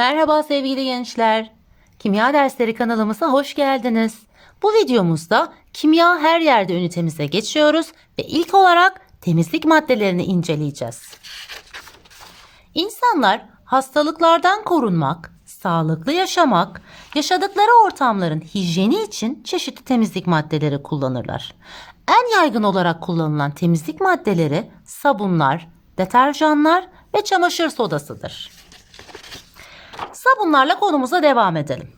Merhaba sevgili gençler. Kimya dersleri kanalımıza hoş geldiniz. Bu videomuzda kimya her yerde ünitemize geçiyoruz ve ilk olarak temizlik maddelerini inceleyeceğiz. İnsanlar hastalıklardan korunmak, sağlıklı yaşamak, yaşadıkları ortamların hijyeni için çeşitli temizlik maddeleri kullanırlar. En yaygın olarak kullanılan temizlik maddeleri sabunlar, deterjanlar ve çamaşır sodasıdır. Sabunlarla konumuza devam edelim.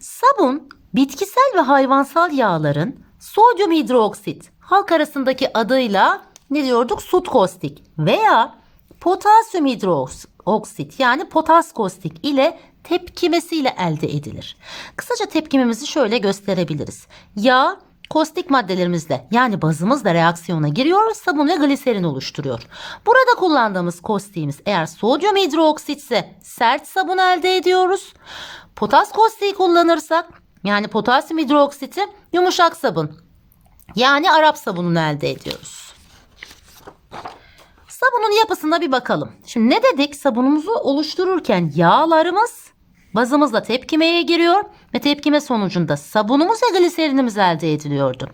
Sabun, bitkisel ve hayvansal yağların sodyum hidroksit, halk arasındaki adıyla ne diyorduk? Sut kostik veya potasyum hidroksit yani potas kostik ile tepkimesiyle elde edilir. Kısaca tepkimemizi şöyle gösterebiliriz. Yağ kostik maddelerimizle yani bazımızla reaksiyona giriyor, sabun ve gliserin oluşturuyor. Burada kullandığımız kostiğimiz eğer sodyum hidroksit ise sert sabun elde ediyoruz. Potas kostiği kullanırsak yani potasyum hidroksiti yumuşak sabun yani Arap sabununu elde ediyoruz. Sabunun yapısına bir bakalım. Şimdi ne dedik? Sabunumuzu oluştururken yağlarımız bazımızla tepkimeye giriyor ve tepkime sonucunda sabunumuz ve gliserinimiz elde ediliyordu.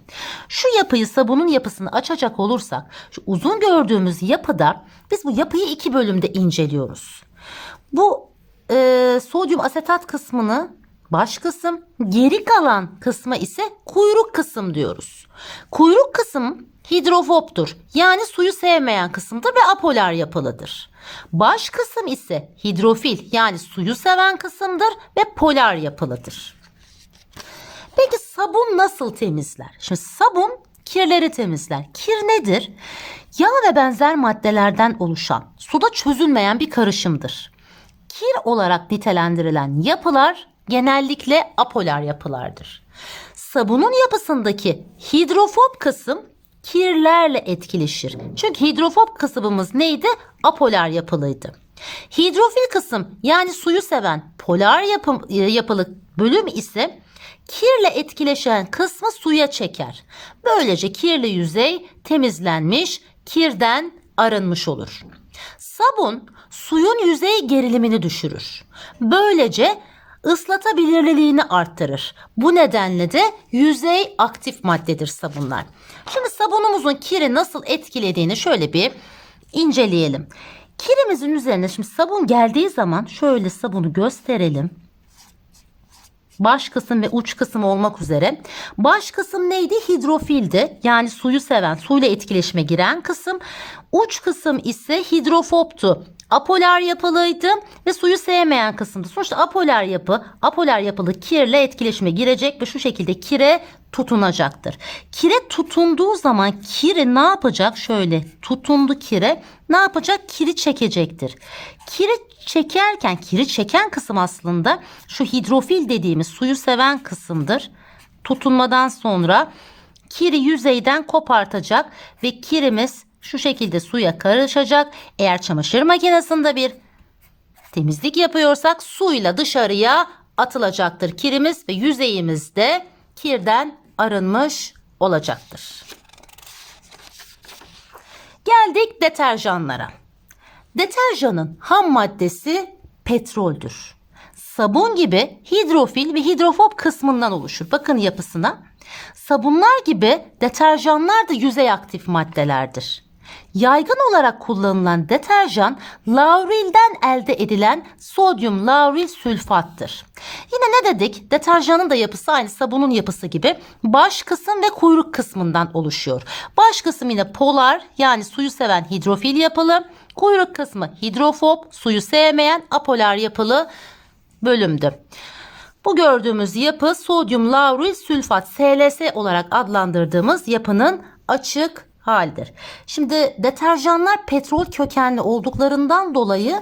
Şu yapıyı sabunun yapısını açacak olursak şu uzun gördüğümüz yapıda biz bu yapıyı iki bölümde inceliyoruz. Bu e, sodyum asetat kısmını baş kısım, geri kalan kısma ise kuyruk kısım diyoruz. Kuyruk kısım hidrofobtur. Yani suyu sevmeyen kısımdır ve apolar yapılıdır. Baş kısım ise hidrofil yani suyu seven kısımdır ve polar yapılıdır. Peki sabun nasıl temizler? Şimdi sabun kirleri temizler. Kir nedir? Yağ ve benzer maddelerden oluşan, suda çözülmeyen bir karışımdır. Kir olarak nitelendirilen yapılar genellikle apolar yapılardır. Sabunun yapısındaki hidrofob kısım kirlerle etkileşir. Çünkü hidrofob kısmımız neydi? Apolar yapılıydı. Hidrofil kısım yani suyu seven polar yapı, yapılı bölüm ise kirle etkileşen kısmı suya çeker. Böylece kirli yüzey temizlenmiş, kirden arınmış olur. Sabun suyun yüzey gerilimini düşürür. Böylece ıslatabilirliğini arttırır. Bu nedenle de yüzey aktif maddedir sabunlar. Şimdi sabunumuzun kiri nasıl etkilediğini şöyle bir inceleyelim. Kirimizin üzerine şimdi sabun geldiği zaman şöyle sabunu gösterelim. Baş kısım ve uç kısım olmak üzere. Baş kısım neydi? Hidrofildi. Yani suyu seven, suyla etkileşime giren kısım. Uç kısım ise hidrofobtu. Apolar yapılıydı ve suyu sevmeyen kısımdı. Sonuçta apolar yapı, apolar yapılı kirle etkileşime girecek ve şu şekilde kire tutunacaktır. Kire tutunduğu zaman kiri ne yapacak? Şöyle tutundu kire. Ne yapacak? Kiri çekecektir. Kiri çekerken, kiri çeken kısım aslında şu hidrofil dediğimiz suyu seven kısımdır. Tutunmadan sonra kiri yüzeyden kopartacak ve kirimiz şu şekilde suya karışacak. Eğer çamaşır makinesinde bir temizlik yapıyorsak suyla dışarıya atılacaktır kirimiz ve yüzeyimiz de kirden arınmış olacaktır. Geldik deterjanlara. Deterjanın ham maddesi petroldür. Sabun gibi hidrofil ve hidrofob kısmından oluşur. Bakın yapısına. Sabunlar gibi deterjanlar da yüzey aktif maddelerdir. Yaygın olarak kullanılan deterjan laurilden elde edilen sodyum lauril sülfattır. Yine ne dedik? Deterjanın da yapısı aynı sabunun yapısı gibi baş kısım ve kuyruk kısmından oluşuyor. Baş kısım yine polar yani suyu seven hidrofil yapılı. Kuyruk kısmı hidrofob, suyu sevmeyen apolar yapılı bölümdü. Bu gördüğümüz yapı sodyum lauril sülfat SLS olarak adlandırdığımız yapının açık halidir. Şimdi deterjanlar petrol kökenli olduklarından dolayı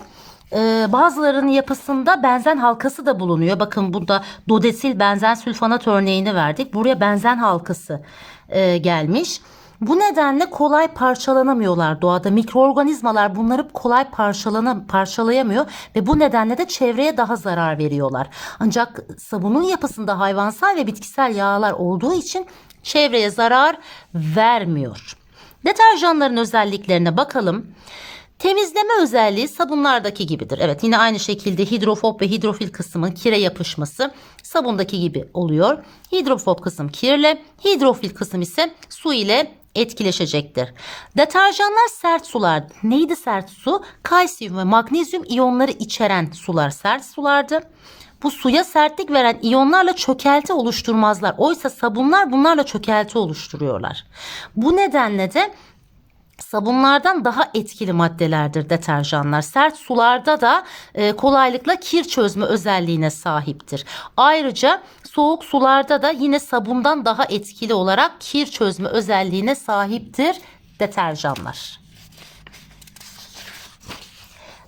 e, bazılarının yapısında benzen halkası da bulunuyor. Bakın burada dodesil benzen sülfanat örneğini verdik. Buraya benzen halkası e, gelmiş. Bu nedenle kolay parçalanamıyorlar doğada. Mikroorganizmalar bunları kolay parçalana, parçalayamıyor ve bu nedenle de çevreye daha zarar veriyorlar. Ancak sabunun yapısında hayvansal ve bitkisel yağlar olduğu için çevreye zarar vermiyor. Deterjanların özelliklerine bakalım. Temizleme özelliği sabunlardaki gibidir. Evet yine aynı şekilde hidrofob ve hidrofil kısmın kire yapışması sabundaki gibi oluyor. Hidrofob kısım kirle, hidrofil kısım ise su ile etkileşecektir. Deterjanlar sert sular. Neydi sert su? Kalsiyum ve magnezyum iyonları içeren sular sert sulardı. Bu suya sertlik veren iyonlarla çökelti oluşturmazlar. Oysa sabunlar bunlarla çökelti oluşturuyorlar. Bu nedenle de sabunlardan daha etkili maddelerdir deterjanlar. Sert sularda da e, kolaylıkla kir çözme özelliğine sahiptir. Ayrıca soğuk sularda da yine sabundan daha etkili olarak kir çözme özelliğine sahiptir deterjanlar.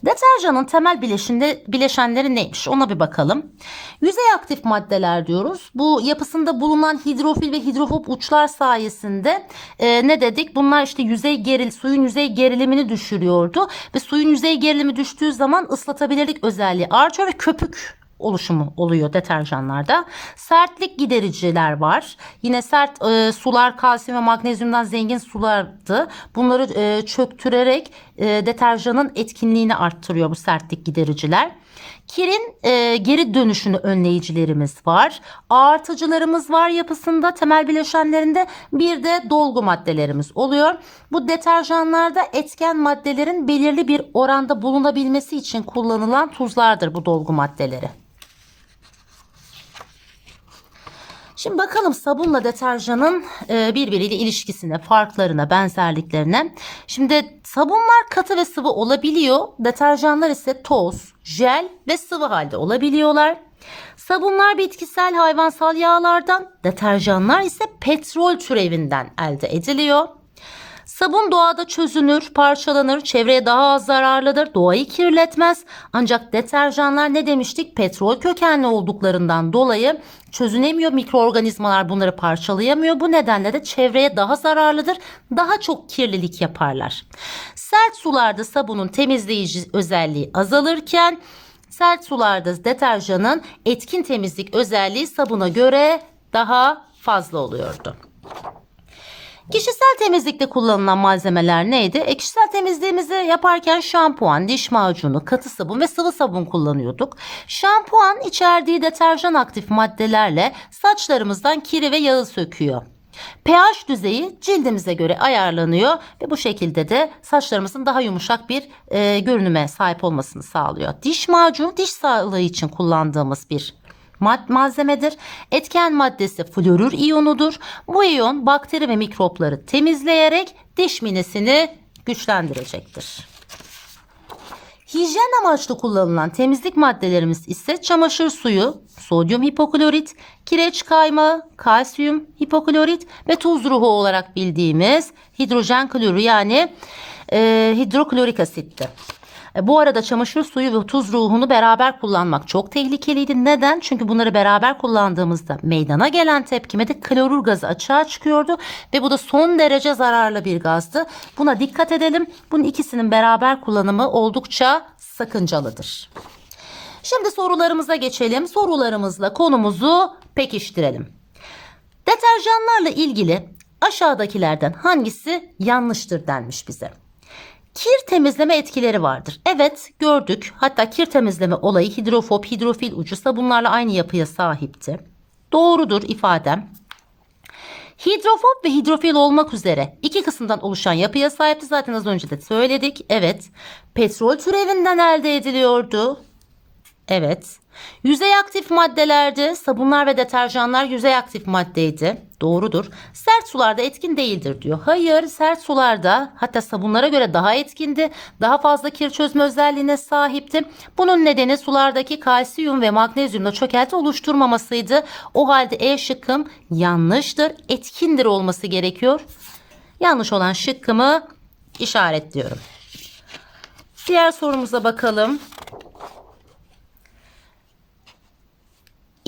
Deterjanın temel bileşinde, bileşenleri neymiş ona bir bakalım. Yüzey aktif maddeler diyoruz. Bu yapısında bulunan hidrofil ve hidrofob uçlar sayesinde e, ne dedik? Bunlar işte yüzey geril, suyun yüzey gerilimini düşürüyordu. Ve suyun yüzey gerilimi düştüğü zaman ıslatabilirlik özelliği artıyor ve köpük oluşumu oluyor deterjanlarda. Sertlik gidericiler var. Yine sert e, sular kalsiyum ve magnezyumdan zengin sulardı. Bunları e, çöktürerek e, deterjanın etkinliğini arttırıyor bu sertlik gidericiler. Kirin e, geri dönüşünü önleyicilerimiz var. Artıcılarımız var yapısında temel bileşenlerinde bir de dolgu maddelerimiz oluyor. Bu deterjanlarda etken maddelerin belirli bir oranda bulunabilmesi için kullanılan tuzlardır bu dolgu maddeleri. Şimdi bakalım sabunla deterjanın e, birbiriyle ilişkisine, farklarına, benzerliklerine. Şimdi sabunlar katı ve sıvı olabiliyor. Deterjanlar ise toz, jel ve sıvı halde olabiliyorlar. Sabunlar bitkisel hayvansal yağlardan, deterjanlar ise petrol türevinden elde ediliyor. Sabun doğada çözünür, parçalanır, çevreye daha az zararlıdır, doğayı kirletmez. Ancak deterjanlar ne demiştik? Petrol kökenli olduklarından dolayı çözünemiyor mikroorganizmalar bunları parçalayamıyor. Bu nedenle de çevreye daha zararlıdır, daha çok kirlilik yaparlar. Sert sularda sabunun temizleyici özelliği azalırken sert sularda deterjanın etkin temizlik özelliği sabuna göre daha fazla oluyordu. Kişisel temizlikte kullanılan malzemeler neydi? E, kişisel temizliğimizi yaparken şampuan, diş macunu, katı sabun ve sıvı sabun kullanıyorduk. Şampuan içerdiği deterjan aktif maddelerle saçlarımızdan kiri ve yağı söküyor. pH düzeyi cildimize göre ayarlanıyor ve bu şekilde de saçlarımızın daha yumuşak bir e, görünüme sahip olmasını sağlıyor. Diş macunu diş sağlığı için kullandığımız bir mad- malzemedir. Etken maddesi florür iyonudur. Bu iyon bakteri ve mikropları temizleyerek diş minesini güçlendirecektir. Hijyen amaçlı kullanılan temizlik maddelerimiz ise çamaşır suyu, sodyum hipoklorit, kireç kaymağı, kalsiyum hipoklorit ve tuz ruhu olarak bildiğimiz hidrojen klorü yani e, hidroklorik asitti. E, Bu arada çamaşır suyu ve tuz ruhunu beraber kullanmak çok tehlikeliydi. Neden? Çünkü bunları beraber kullandığımızda meydana gelen tepkime de klorür gazı açığa çıkıyordu ve bu da son derece zararlı bir gazdı. Buna dikkat edelim. Bunun ikisinin beraber kullanımı oldukça sakıncalıdır. Şimdi sorularımıza geçelim. Sorularımızla konumuzu pekiştirelim. Deterjanlarla ilgili aşağıdakilerden hangisi yanlıştır denmiş bize. Kir temizleme etkileri vardır. Evet gördük. Hatta kir temizleme olayı hidrofob, hidrofil ucu sabunlarla aynı yapıya sahipti. Doğrudur ifadem. Hidrofob ve hidrofil olmak üzere iki kısımdan oluşan yapıya sahipti. Zaten az önce de söyledik. Evet. Petrol türevinden elde ediliyordu. Evet. Yüzey aktif maddelerde sabunlar ve deterjanlar yüzey aktif maddeydi. Doğrudur. Sert sularda etkin değildir diyor. Hayır, sert sularda hatta sabunlara göre daha etkindi. Daha fazla kir çözme özelliğine sahipti. Bunun nedeni sulardaki kalsiyum ve magnezyumla çökelti oluşturmamasıydı. O halde E şıkkım yanlıştır. Etkindir olması gerekiyor. Yanlış olan şıkkımı işaretliyorum. Diğer sorumuza bakalım.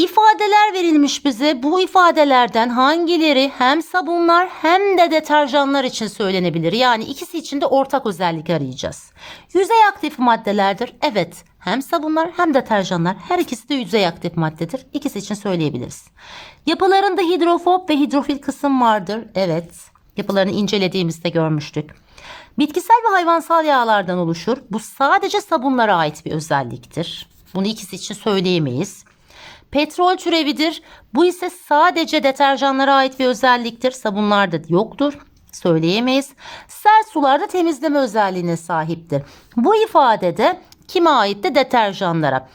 İfadeler verilmiş bize. Bu ifadelerden hangileri hem sabunlar hem de deterjanlar için söylenebilir? Yani ikisi için de ortak özellik arayacağız. Yüzey aktif maddelerdir. Evet, hem sabunlar hem deterjanlar her ikisi de yüzey aktif maddedir. İkisi için söyleyebiliriz. Yapılarında hidrofob ve hidrofil kısım vardır. Evet, yapılarını incelediğimizde görmüştük. Bitkisel ve hayvansal yağlardan oluşur. Bu sadece sabunlara ait bir özelliktir. Bunu ikisi için söyleyemeyiz. Petrol türevidir. Bu ise sadece deterjanlara ait bir özelliktir. Sabunlarda yoktur. Söyleyemeyiz. Sert sularda temizleme özelliğine sahiptir. Bu ifadede kime ait de deterjanlara.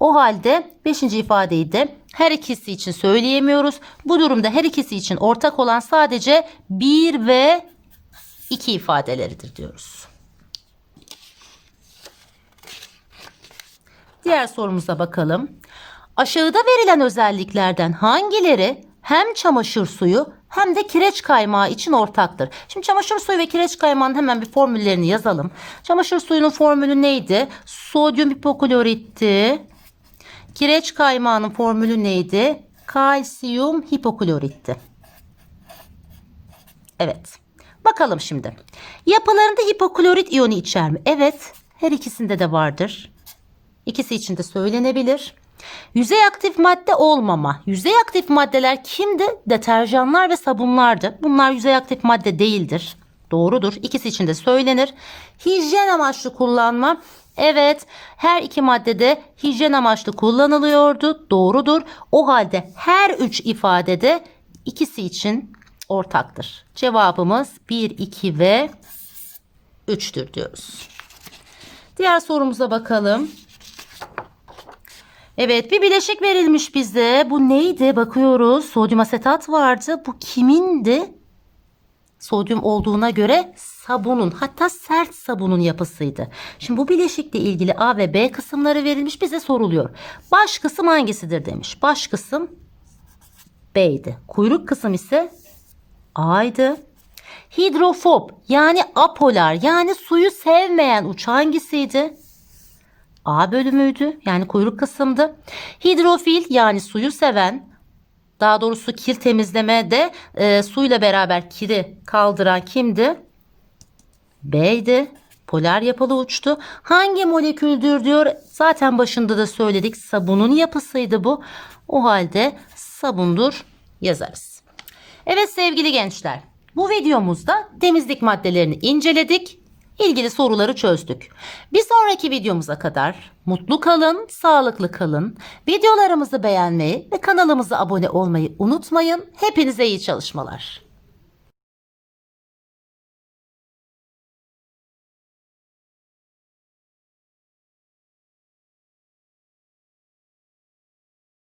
O halde 5. ifadeyi de her ikisi için söyleyemiyoruz. Bu durumda her ikisi için ortak olan sadece 1 ve 2 ifadeleridir diyoruz. Diğer sorumuza bakalım. Aşağıda verilen özelliklerden hangileri hem çamaşır suyu hem de kireç kaymağı için ortaktır? Şimdi çamaşır suyu ve kireç kaymağının hemen bir formüllerini yazalım. Çamaşır suyunun formülü neydi? Sodyum hipokloritti. Kireç kaymağının formülü neydi? Kalsiyum hipokloritti. Evet. Bakalım şimdi. Yapılarında hipoklorit iyonu içer mi? Evet. Her ikisinde de vardır. İkisi için de söylenebilir. Yüzey aktif madde olmama. Yüzey aktif maddeler kimdi? Deterjanlar ve sabunlardı. Bunlar yüzey aktif madde değildir. Doğrudur. İkisi için de söylenir. Hijyen amaçlı kullanma. Evet, her iki maddede hijyen amaçlı kullanılıyordu. Doğrudur. O halde her üç ifadede ikisi için ortaktır. Cevabımız 1, 2 ve 3'tür diyoruz. Diğer sorumuza bakalım. Evet bir bileşik verilmiş bize. Bu neydi? Bakıyoruz. Sodyum asetat vardı. Bu kimindi? Sodyum olduğuna göre sabunun hatta sert sabunun yapısıydı. Şimdi bu bileşikle ilgili A ve B kısımları verilmiş bize soruluyor. Baş kısım hangisidir demiş. Baş kısım B'ydi. Kuyruk kısım ise A'ydı. Hidrofob yani apolar yani suyu sevmeyen uç hangisiydi? A bölümüydü yani kuyruk kısımdı. Hidrofil yani suyu seven daha doğrusu kir temizleme de e, suyla beraber kiri kaldıran kimdi? B'ydi. Polar yapılı uçtu. Hangi moleküldür diyor. Zaten başında da söyledik. Sabunun yapısıydı bu. O halde sabundur yazarız. Evet sevgili gençler. Bu videomuzda temizlik maddelerini inceledik. İlgili soruları çözdük. Bir sonraki videomuza kadar mutlu kalın, sağlıklı kalın. Videolarımızı beğenmeyi ve kanalımıza abone olmayı unutmayın. Hepinize iyi çalışmalar.